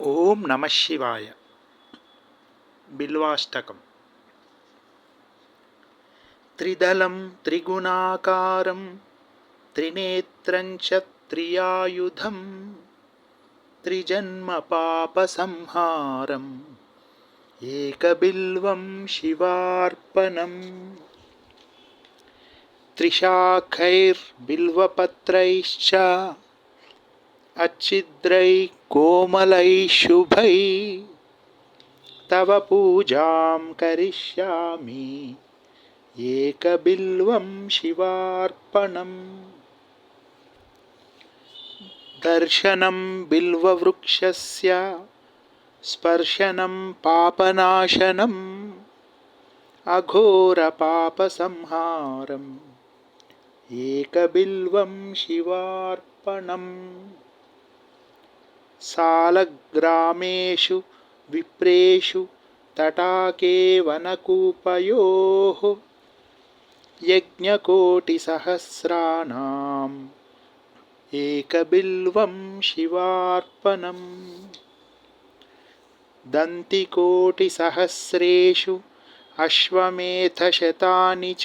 ఓం నమ శివాయ. బిల్వాష్టకం. త్రిదళం త్రిగుణాకారం త్రినేత్రం క్షత్రియాయుధం త్రిజన్మ పాప సంహారం ఏకబిల్వం శివార్పణం. త్రిశాఖైర్బిల్వపత్రైశ్చ अच्छिद्रैः कोमलैः शुभैः तव पूजां करिष्यामि एकबिल्वं शिवार्पणम् दर्शनं बिल्ववृक्षस्य स्पर्शनं पापनाशनम् अघोरपापसंहारम् एकबिल्वं शिवार्पणम् सालग्रामेषु विप्रेषु तटाके वनकूपयोः यज्ञकोटिसहस्राणाम् एकबिल्वं शिवार्पणम्। दन्तिकोटिसहस्रेषु अश्वमेधशतानि च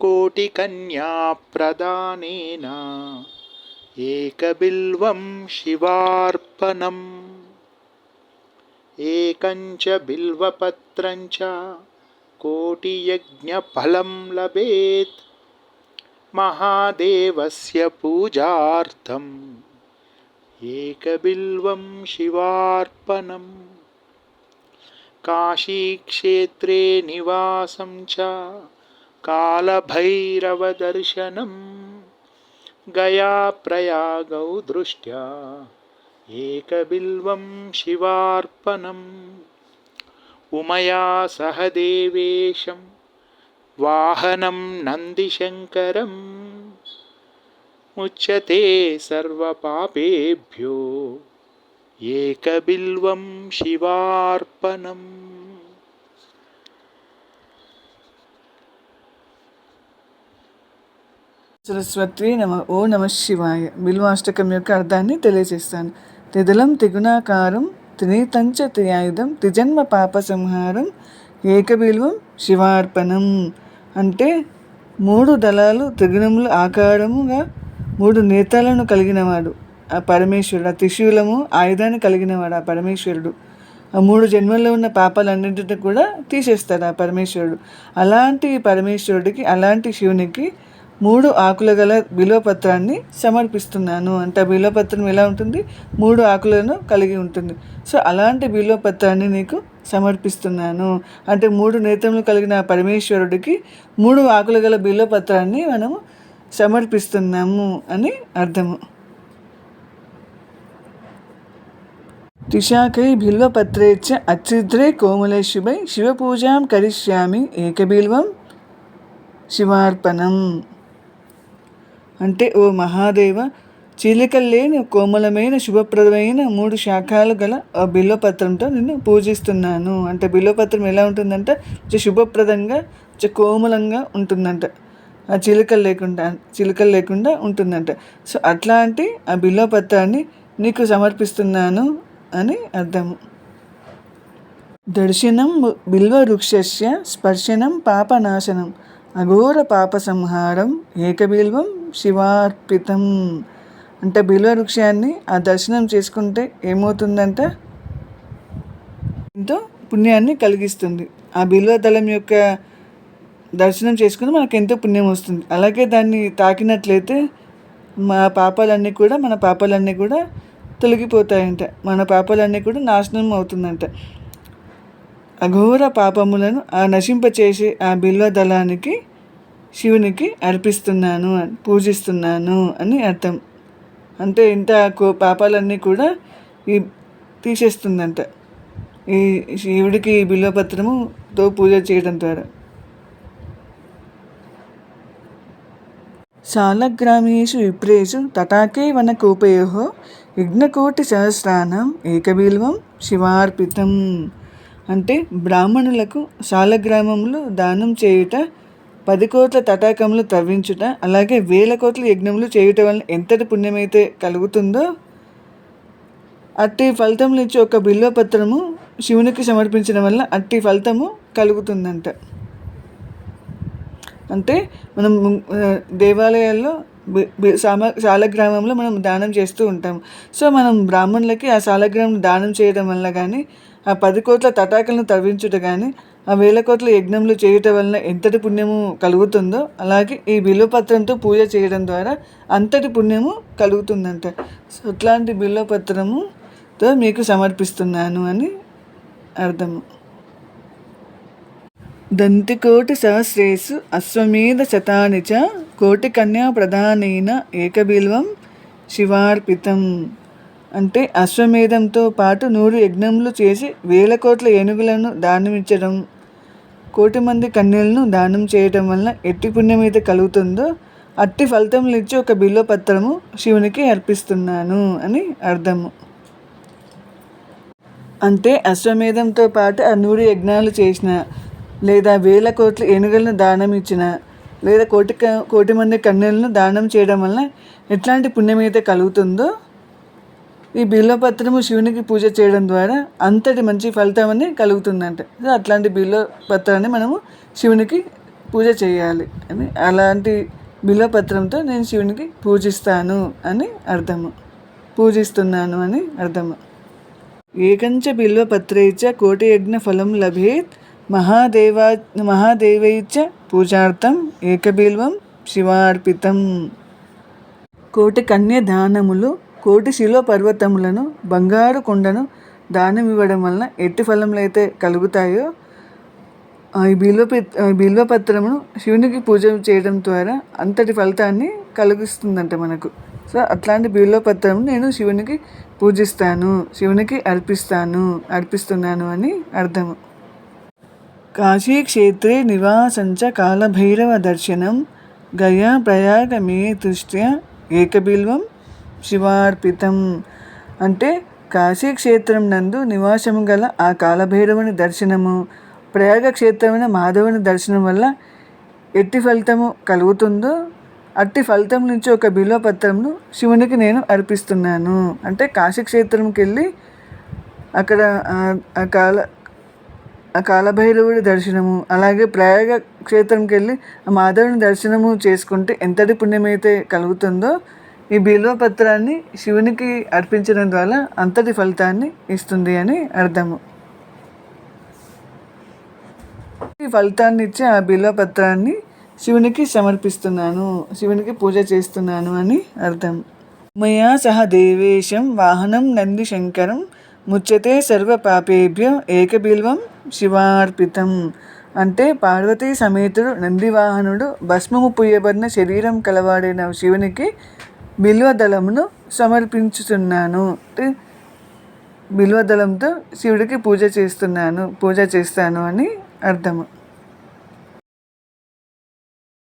कोटिकन्याप्रदानेन एकबिल्वं शिवार्पणम्। एकञ्च बिल्वपत्रं च कोटियज्ञफलं लभेत्। महादेवस्य पूजार्थम्। एकबिल्वं शिवार्पणम्। काशीक्षेत्रे निवासं च कालभैरवदर्शनम् गयाप्रयागौ दृष्ट्या। एकबिल्वं शिवार्पणम्। उमया सह देवेशं वाहनं नन्दिशङ्करम्। मुच्यते सर्वपापेभ्यो। एकबिल्वं शिवार्पणम् సరస్వతి నమ ఓ నమ శివాయ. బిల్వాష్టకం యొక్క అర్థాన్ని తెలియజేస్తాను. త్రిదలం త్రిగుణాకారం త్రినీతంచ త్రియాయుధం త్రిజన్మ పాప సంహారం ఏకబిల్వం శివార్పణం. అంటే మూడు దళాలు త్రిగుణములు ఆకారముగా మూడు నేతాలను కలిగినవాడు. ఆ పరమేశ్వరుడు ఆ త్రిశూలము ఆయుధాన్ని కలిగినవాడు ఆ పరమేశ్వరుడు. ఆ మూడు జన్మల్లో ఉన్న పాపాలన్నింటినీ కూడా తీసేస్తాడు ఆ పరమేశ్వరుడు. అలాంటి పరమేశ్వరుడికి అలాంటి శివునికి మూడు ఆకుల గల బిల్వపత్రాన్ని సమర్పిస్తున్నాను. అంటే ఆ బిల్వపత్రం ఎలా ఉంటుంది? మూడు ఆకులను కలిగి ఉంటుంది. సో అలాంటి బిల్వపత్రాన్ని నీకు సమర్పిస్తున్నాను. అంటే మూడు నేత్రములు కలిగిన పరమేశ్వరుడికి మూడు ఆకుల గల బిల్వపత్రాన్ని మనము సమర్పిస్తున్నాము అని అర్థము. త్రిశాఖై బిల్వపత్రేచ్చ అచ్చిద్రే కోమలేశుభై శివపూజాం కరిష్యామి ఏకబిల్వం శివార్పణం. అంటే ఓ మహాదేవ చీలికలు లేని కోమలమైన శుభప్రదమైన మూడు శాఖలు గల ఆ బిల్వపత్రంతో నిన్ను పూజిస్తున్నాను. అంటే బిల్వపత్రం ఎలా ఉంటుందంటే? శుభప్రదంగా కోమలంగా ఉంటుందంట. ఆ చిలుకలు లేకుండా చిలుకలు లేకుండా ఉంటుందంట. సో అట్లాంటి ఆ బిల్వపత్రాన్ని నీకు సమర్పిస్తున్నాను అని అర్థము దర్శనం బిల్వ స్పర్శనం పాపనాశనం అఘోర పాప సంహారం ఏకబిల్వం శివార్పితం. అంటే బిల్వ వృక్షాన్ని ఆ దర్శనం చేసుకుంటే ఏమవుతుందంట? ఎంతో పుణ్యాన్ని కలిగిస్తుంది. ఆ బిల్వ దళం యొక్క దర్శనం చేసుకుని మనకు ఎంతో పుణ్యం వస్తుంది. అలాగే దాన్ని తాకినట్లయితే మా పాపాలన్నీ కూడా మన పాపాలన్నీ కూడా తొలగిపోతాయంట. మన పాపాలన్నీ కూడా నాశనం అవుతుందంట. అఘోర పాపములను ఆ నశింపచేసే ఆ బిల్వ దళానికి శివునికి అర్పిస్తున్నాను పూజిస్తున్నాను అని అర్థం. అంటే ఇంత కో పాపాలన్నీ కూడా ఈ తీసేస్తుందంట. ఈ శివుడికి ఈ బిల్వపత్రముతో పూజ చేయడం ద్వారా. శాలగ్రామేషు విప్రేషు తటాకే వనకూపయో యజ్ఞకోటి సహస్రానం ఏకబిల్వం శివార్పితం. అంటే బ్రాహ్మణులకు శాలగ్రామంలో దానం చేయుట పది కోట్ల తటాకములు తవ్వించుట అలాగే వేల కోట్ల యజ్ఞములు చేయుట వలన ఎంతటి పుణ్యమైతే కలుగుతుందో అట్టి ఫలితములు ఇచ్చే ఒక బిల్వపత్రము శివునికి సమర్పించడం వల్ల అట్టి ఫలితము కలుగుతుందంట. అంటే మనం దేవాలయాల్లో సామ శాలగ్రామంలో మనం దానం చేస్తూ ఉంటాం సో మనం బ్రాహ్మణులకి ఆ శాలగ్రామం దానం చేయడం వల్ల కానీ ఆ పది కోట్ల తటాకలను తవ్వించుట కానీ ఆ వేల కోట్ల యజ్ఞములు చేయటం వలన ఎంతటి పుణ్యము కలుగుతుందో అలాగే ఈ బిల్వపత్రంతో పూజ చేయడం ద్వారా అంతటి పుణ్యము కలుగుతుందంట. సో అట్లాంటి బిల్వపత్రముతో మీకు సమర్పిస్తున్నాను అని అర్థము దంతికోటి సహస్రేసు అశ్వమేధ శతాని చ కోటి కన్యా ప్రధానైన ఏకబిల్వం శివార్పితం. అంటే అశ్వమేధంతో పాటు నూరు యజ్ఞములు చేసి వేల కోట్ల ఏనుగులను దానమిచ్చడం కోటి మంది కన్యలను దానం చేయటం వలన ఎట్టి పుణ్యం అయితే కలుగుతుందో అట్టి ఫలితములు ఇచ్చి ఒక బిల్వ పత్రము శివునికి అర్పిస్తున్నాను అని అర్థము. అంటే అశ్వమేధంతో పాటు ఆ నూరు యజ్ఞాలు చేసిన లేదా వేల కోట్ల ఏనుగలను దానం ఇచ్చిన లేదా కోటి కోటి మంది కన్యలను దానం చేయడం వలన ఎట్లాంటి పుణ్యం అయితే కలుగుతుందో ఈ బిల్వపత్రము శివునికి పూజ చేయడం ద్వారా అంతటి మంచి ఫలితం అని కలుగుతుందంట. సో అట్లాంటి బిల్వపత్రాన్ని మనము శివునికి పూజ చేయాలి అని. అలాంటి బిల్వపత్రంతో నేను శివునికి పూజిస్తాను అని అర్థము. పూజిస్తున్నాను అని అర్థము. ఏకంచ బిల్వపత్రైచ కోటి యజ్ఞ ఫలం లభేత్ మహాదేవా మహాదేవైచ పూజార్థం ఏకబిల్వం శివార్పితం. కోటి కన్య దానములు కోటి శిలో పర్వతములను బంగారు కొండను దానం ఇవ్వడం వలన ఎట్టి ఫలములు అయితే కలుగుతాయో ఆ ఈ బిల్వ బిల్వపత్రమును శివునికి పూజ చేయడం ద్వారా అంతటి ఫలితాన్ని కలిగిస్తుందంట మనకు. సో అట్లాంటి బిల్వపత్రము నేను శివునికి పూజిస్తాను శివునికి అర్పిస్తాను అర్పిస్తున్నాను అని అర్థము. కాశీక్షేత్రే నివాసంచ కాలభైరవ దర్శనం గయా ప్రయాగ మే దృష్ట్యా ఏకబిల్వం శివార్పితం. అంటే కాశీక్షేత్రం నందు నివాసము గల ఆ కాలభైరవుని దర్శనము ప్రయాగ క్షేత్రమైన మాధవుని దర్శనం వల్ల ఎట్టి ఫలితము కలుగుతుందో అట్టి ఫలితం నుంచి ఒక బిల్వపత్రమును శివునికి నేను అర్పిస్తున్నాను. అంటే కాశీక్షేత్రంకి వెళ్ళి అక్కడ ఆ- ఆ కాల ఆ కాలభైరవుడి దర్శనము అలాగే ప్రయాగ క్షేత్రంకి వెళ్ళి ఆ మాధవుని దర్శనము చేసుకుంటే ఎంతటి పుణ్యమైతే కలుగుతుందో ఈ బిల్వపత్రాన్ని శివునికి అర్పించడం ద్వారా అంతటి ఫలితాన్ని ఇస్తుంది అని అర్థము. ఈ ఫలితాన్ని ఇచ్చే ఆ బిల్వపత్రాన్ని శివునికి సమర్పిస్తున్నాను శివునికి పూజ చేస్తున్నాను అని అర్థం. మయా సహ దేవేశం వాహనం నంది శంకరం ముచ్చతే సర్వ పాపేభ్య ఏకబిల్వం శివార్పితం. అంటే పార్వతీ సమేతుడు నందివాహనుడు భస్మము పుయ్యబడిన శరీరం కలవాడైన శివునికి బిల్వదళమును సమర్పించుతున్నాను అంటే బిల్వదళంతో శివుడికి పూజ చేస్తున్నాను పూజ చేస్తాను అని అర్థము.